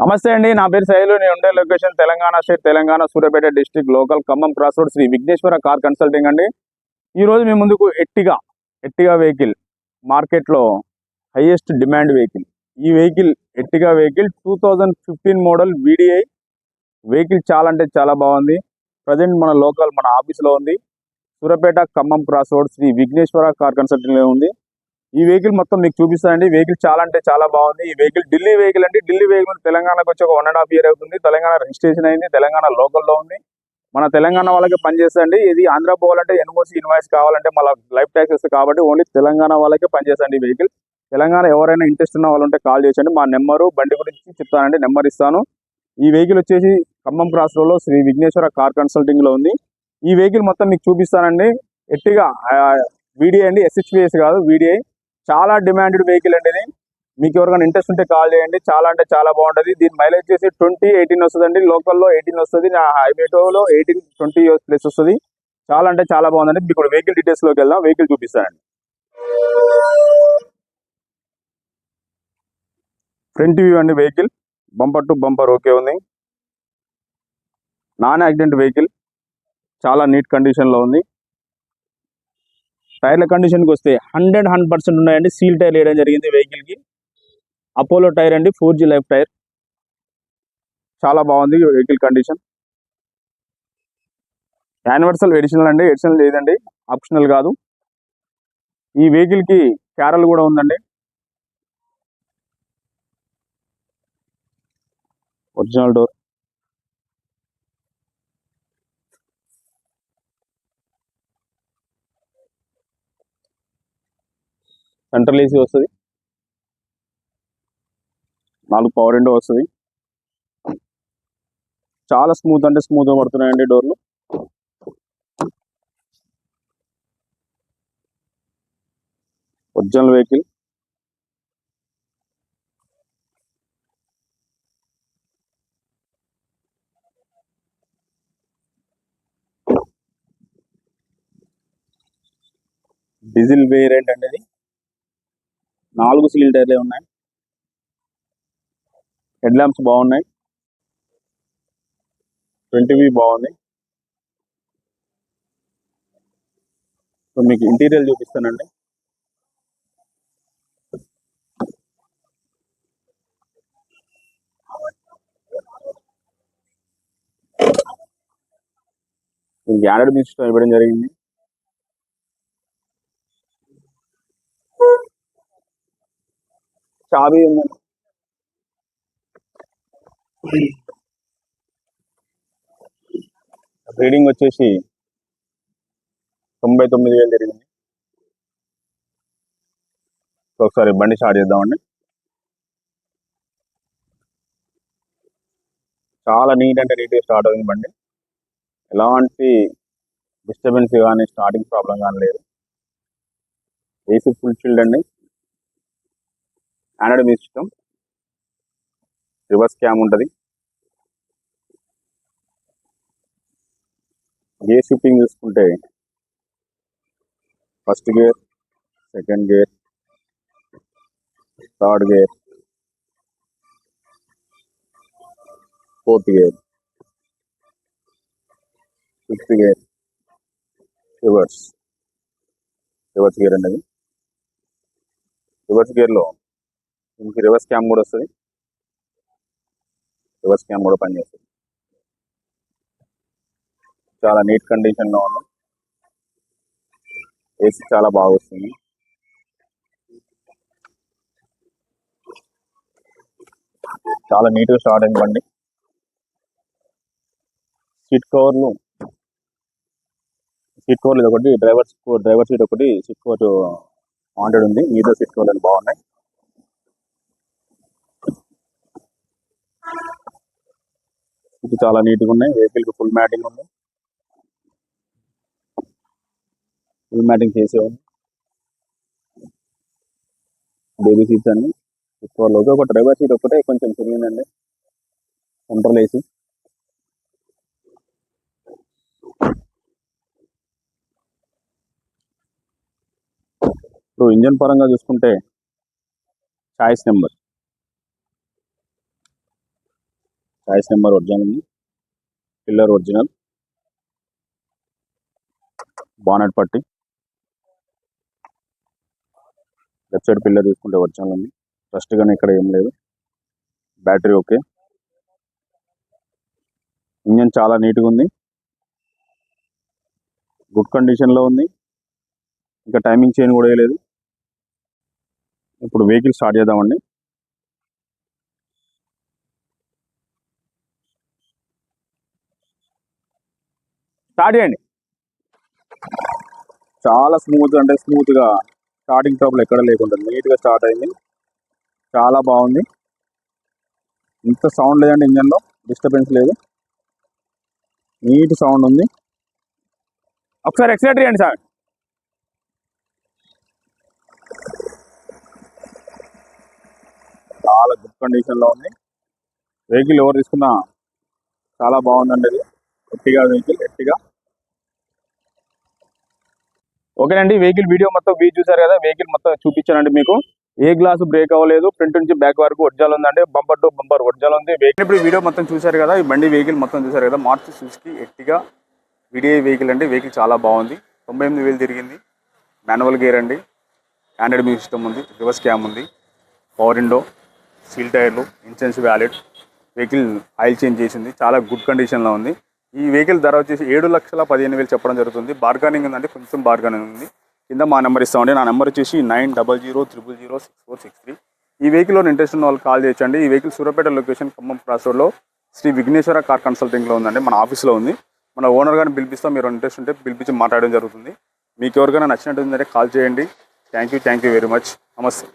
నమస్తే అండి నా పేరు శైలు నేను ఉండే location Telangana state Telangana Suryapet district local Khammam cross road Shri Vighneshwara car consulting అండి. ఈ రోజు మీ ముందుకు ఎట్టిగా ఎట్టిగా వెహికల్ మార్కెట్లో హైయెస్ట్ డిమాండ్ వెహికల్ ఈ vehicle Ertiga vehicle two thousand fifteen model VDI vehicle చాలా అంటే చాలా బాగుంది. ప్రజెంట్ మన లోకల్ మన ఆఫీస్లో ఉంది. Suryapet Khammam cross road Shri Vighneshwara car కన్సల్టింగ్లో ఉంది. ఈ వెహికల్ మొత్తం మీకు చూపిస్తానండి. వెహికల్ చాలా అంటే చాలా బాగుంది. ఈ వెహికల్ ఢిల్లీ వెహికల్ అండి. ఢిల్లీ వెహికల్ తెలంగాణకు వచ్చి ఒక వన్ అండ్ హాఫ్ ఇయర్ అవుతుంది. తెలంగాణ రిజిస్ట్రేషన్ అయింది. తెలంగాణ లోకల్లో ఉంది. మన తెలంగాణ వాళ్ళకి పనిచేస్తండి ఇది ఆంధ్ర పోవాలంటే ఎన్ఓసి ఇన్వాయిస్ కావాలంటే మళ్ళీ లైఫ్ ట్యాక్సెస్ కాబట్టి ఓన్లీ తెలంగాణ వాళ్ళకే పనిచేస్తండి ఈ వెహికల్. తెలంగాణ ఎవరైనా ఇంట్రెస్ట్ ఉన్న వాళ్ళు ఉంటే కాల్ చేసండి మా నెంబరు బండి గురించి చెప్తానండి. నెంబర్ ఇస్తాను. ఈ వెహికల్ వచ్చేసి ఖమ్మం క్రాస్ రోడ్లో శ్రీ విఘ్నేశ్వర కార్ కన్సల్టింగ్లో ఉంది. ఈ వెహికల్ మొత్తం మీకు చూపిస్తానండి. ఎట్టిగా వీడిఐ అండి. ఎస్హెచ్పిఎస్ కాదు వీడిఐ చాలా డిమాండెడ్ వెహికల్ అండి ఇది. మీకు ఎవరికైనా ఇంట్రెస్ట్ ఉంటే కాల్ చేయండి. చాలా అంటే చాలా బాగుంటుంది. దీని మైలేజ్ చేసి ట్వంటీ ఎయిటీన్ వస్తుందండి. లోకల్లో ఎయిటీన్ వస్తుంది. నా హైవేటోలో ఎయిటీన్ ట్వంటీ ప్లస్ వస్తుంది. చాలా అంటే చాలా బాగుందండి. మీకు వెహికల్ డీటెయిల్స్లోకి వెళ్దాం. వెహికల్ చూపిస్తానండి. ఫ్రంట్ వ్యూ అండి vehicle bumper to bumper okay ఉంది. నాన్ యాక్సిడెంట్ వెహికల్ చాలా నీట్ కండిషన్లో ఉంది. టైర్ల కండిషన్కి వస్తే హండ్రెడ్ హండ్రెడ్ పర్సెంట్ ఉన్నాయండి. సీల్ టైర్ వేయడం జరిగింది వెహికల్కి అపోలో టైర్ అండి ఫోర్ జీ లైఫ్ టైర్. చాలా బాగుంది వెహికల్ కండిషన్ యానివర్సల్ ఎడిషనల్ అండి ఎడిషనల్ లేదండి ఆప్షనల్ కాదు. ఈ వెహికల్కి క్యారల్ కూడా ఉందండి. Original door. సెంట్రల్ ఏసీ వస్తుంది. నాలుగు పవర్ విండో వస్తుంది. చాలా స్మూత్ అంటే స్మూత్గా పడుతున్నాయండి డోర్లు. Original vehicle. డీజిల్ వేరియంట్ అనేది నాలుగు సీల్ టైర్లే ఉన్నాయి. హెడ్ ల్యాంప్స్ బాగున్నాయి. ట్వంటీవి వ్యూ బాగుంది. సో మీకు ఇంటీరియర్ చూపిస్తానండి. గ్యారెడ్ ఆండ్రాయిడ్ మ్యూజిక్ ఇవ్వడం జరిగింది. చావి ఉందండి. రీడింగ్ వచ్చేసి తొంభై తొమ్మిది వేలు జరిగింది ఒకసారి బండి స్టార్ట్ చేద్దామండి. చాలా నీట్ అంటే నీట్గా స్టార్ట్ అవుతుంది బండి. ఎలాంటి డిస్టర్బెన్స్ కానీ స్టార్టింగ్ ప్రాబ్లం కానీ లేదు. ఏసీ ఫుల్ చిల్డ్ అండి. Android music system reverse cam ఉంటుంది. గేర్ షిఫ్టింగ్ చూసుకుంటే first gear second gear third gear fourth gear fifth gear reverse. Reverse gear అనేది రివర్స్ గేర్లో దీనికి రివర్స్ క్యామ్ కూడా వస్తుంది. రివర్స్ క్యామ్ కూడా పనిచేస్తుంది. చాలా నీట్ కండిషన్లో ఉంది. ఏసీ చాలా బాగా వస్తుంది. చాలా నీట్గా స్టార్ట్ అయిందండి బండి. సీట్ కవర్లు సీట్ కవర్లు ఇది ఒకటి డ్రైవర్ డ్రైవర్ సీట్ ఒకటి సీట్ కవర్ వాంటెడ్ ఉంది. మిగతా సీట్ కవర్లు బాగున్నాయి. ఇది చాలా నీట్గా ఉన్నాయి. వెహికల్కి ఫుల్ మ్యాటింగ్ ఉంది. ఫుల్ మ్యాటింగ్ చేసే బేబీ సీట్స్ అన్ని. లోకి ఒక డ్రైవర్ సీట్ ఒకటే కొంచెం తిరిగిందండి. సెంట్రల్ వేసి ఇప్పుడు ఇంజన్ పరంగా చూసుకుంటే choice number. Choice number original ఉంది. పిల్లర్ ఒరిజినల్ బానెట్ పట్టి. లెఫ్ట్ సైడ్ పిల్లర్ తీసుకుంటే ఒరిజినల్ ఉంది. ఫస్ట్ కానీ ఇక్కడ ఏం లేదు. బ్యాటరీ ఓకే ఇంజన్ చాలా నీట్గా ఉంది. గుడ్ కండిషన్లో ఉంది. ఇంకా టైమింగ్ చైన్ కూడా వేయలేదు ఇప్పుడు వెహికల్ స్టార్ట్ చేద్దామండి. స్టార్ట్ చేయండి. చాలా స్మూత్ అంటే స్మూత్గా స్టార్టింగ్ ట్రబుల్ ఎక్కడ లేకుండా నీట్గా స్టార్ట్ అయింది. చాలా బాగుంది. ఇంత సౌండ్ లేదండి ఇంజన్లో డిస్టర్బెన్స్ లేదు. నీట్ సౌండ్ ఉంది. ఒకసారి ఎక్సలేటర్ చేయండి సార్. చాలా గుడ్ కండిషన్లో ఉంది. వెహికల్ ఎవరు తీసుకున్నా చాలా బాగుందండి ఇది. ఎట్టిగా వెహికల్ ఎట్టిగా ఓకేనండి వెహికల్ వీడియో మొత్తం వ్యూ చూసారు కదా వెహికల్ మొత్తం చూపించానండి మీకు. ఏ గ్లాస్ బ్రేక్ అవ్వలేదు ఫ్రంట్ నుంచి బ్యాక్ వరకు ఒరిజినల్ ఉందండి బంపర్ టు బంపర్ ఒరిజినల్ ఉంది. వెహికల్ ఇప్పుడు వీడియో మొత్తం చూసారు కదా ఈ బండి వెహికల్ మొత్తం చూసారు కదా మార్చి సుజుకి ఎట్టిగా విడిఐ వెహికల్ అండి. వెహికల్ చాలా బాగుంది. తొంభై ఎనిమిది వేలు తిరిగింది. మాన్యువల్ గేర్ అండి. ఆండ్రాయిడ్ మ్యూజిక్ సిస్టమ్ ఉంది రివర్స్ క్యామ్ ఉంది పవర్ విండో సీల్ టైర్లు insurance valid vehicle oil change చేసింది చాలా గుడ్ కండిషన్లో ఉంది. ఈ వెహికల్ ధర వచ్చేసి ఏడు లక్షల పదిహేను వేలు చెప్పడం జరుగుతుంది. బార్గానింగ్ ఉందండి కొంచెం బార్గానింగ్ ఉంది. కింద మా నెంబర్ ఇస్తామండి. నా నెంబర్ వచ్చేసి nine double zero triple zero six four six three. ఈ వెహికల్లో ఇంట్రెస్ట్ ఉన్న వాళ్ళు కాల్ చేయొచ్చండి. ఈ వెహికల్ సూర్యాపేట లొకేషన్ ఖమ్మం క్రాస్ రోడ్లో శ్రీ విఘ్నేశ్వర కార్ కన్సల్టింగ్లో ఉందండి. మన ఆఫీస్లో ఉంది. మన ఓనర్ గారిని పిలిపిస్తాం. మీరు ఇంట్రెస్ట్ ఉంటే పిలిపించి మాట్లాడడం జరుగుతుంది. మీకు ఎవరికైనా నచ్చినట్టు ఉందంటే కాల్ చేయండి. Thank you thank you very much నమస్తే